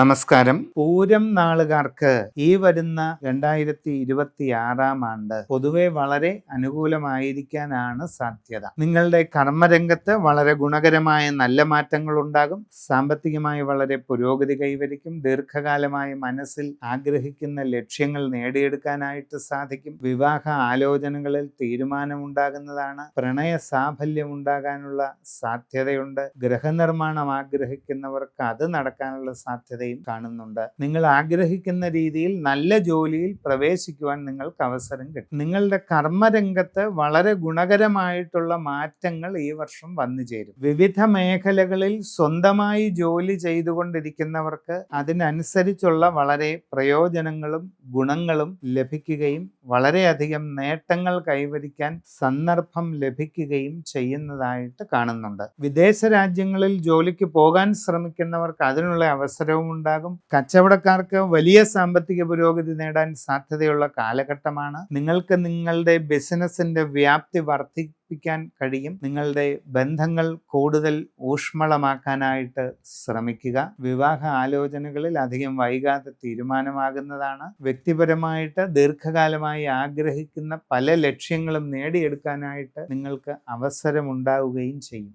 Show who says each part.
Speaker 1: നമസ്കാരം. പൂരം നാളുകാർക്ക് ഈ വരുന്ന രണ്ടായിരത്തി ഇരുപത്തി ആറാം ആണ്ട് പൊതുവെ വളരെ അനുകൂലമായിരിക്കാനാണ് സാധ്യത. നിങ്ങളുടെ കർമ്മരംഗത്ത് വളരെ ഗുണകരമായ നല്ല മാറ്റങ്ങൾ ഉണ്ടാകും സാമ്പത്തികമായി വളരെ പുരോഗതി കൈവരിക്കും. ദീർഘകാലമായി മനസ്സിൽ ആഗ്രഹിക്കുന്ന ലക്ഷ്യങ്ങൾ നേടിയെടുക്കാനായിട്ട് സാധിക്കും. വിവാഹ ആലോചനകളിൽ തീരുമാനമുണ്ടാകുന്നതാണ്. പ്രണയ സാഫല്യം ഉണ്ടാകാനുള്ള സാധ്യതയുണ്ട്. ഗൃഹനിർമ്മാണം ആഗ്രഹിക്കുന്നവർക്ക് അത് നടക്കാനുള്ള സാധ്യതയും കാണുന്നുണ്ട്. നിങ്ങൾ ആഗ്രഹിക്കുന്ന രീതിയിൽ നല്ല ജോലിയിൽ പ്രവേശിക്കുവാൻ നിങ്ങൾക്ക് അവസരം കിട്ടും. നിങ്ങളുടെ കർമ്മരംഗത്ത് വളരെ ഗുണകരമായിട്ടുള്ള മാറ്റങ്ങൾ ഈ വർഷം വന്നു ചേരും. വിവിധ മേഖലകളിൽ സ്വന്തമായി ജോലി ചെയ്തുകൊണ്ടിരിക്കുന്നവർക്ക് അതിനനുസരിച്ചുള്ള വളരെ പ്രയോജനങ്ങളും ഗുണങ്ങളും ലഭിക്കുകയും വളരെയധികം നേട്ടങ്ങൾ കൈവരിക്കാൻ സന്ദർഭം ലഭിക്കുകയും ചെയ്യുന്നതായിട്ട് കാണുന്നുണ്ട്. വിദേശ രാജ്യങ്ങളിൽ ജോലിക്ക് പോകാൻ ശ്രമിക്കുന്നവർക്ക് അതിനുള്ള അവസരവും ഉണ്ടാകും. കച്ചവടക്കാർക്ക് വലിയ സാമ്പത്തിക പുരോഗതി നേടാൻ സാധ്യതയുള്ള കാലഘട്ടമാണ്. നിങ്ങൾക്ക് നിങ്ങളുടെ ബിസിനസിന്റെ വ്യാപ്തി വർദ്ധിപ്പിക്കാൻ കഴിയും. നിങ്ങളുടെ ബന്ധങ്ങൾ കൂടുതൽ ഊഷ്മളമാക്കാനായിട്ട് ശ്രമിക്കുക. വിവാഹ ആലോചനകളിൽ അധികം വൈകാതെ തീരുമാനമാകുന്നതാണ്. വ്യക്തിപരമായിട്ട് ദീർഘകാലമായി ആഗ്രഹിക്കുന്ന പല ലക്ഷ്യങ്ങളും നേടിയെടുക്കാനായിട്ട് നിങ്ങൾക്ക് അവസരമുണ്ടാവുകയും ചെയ്യും.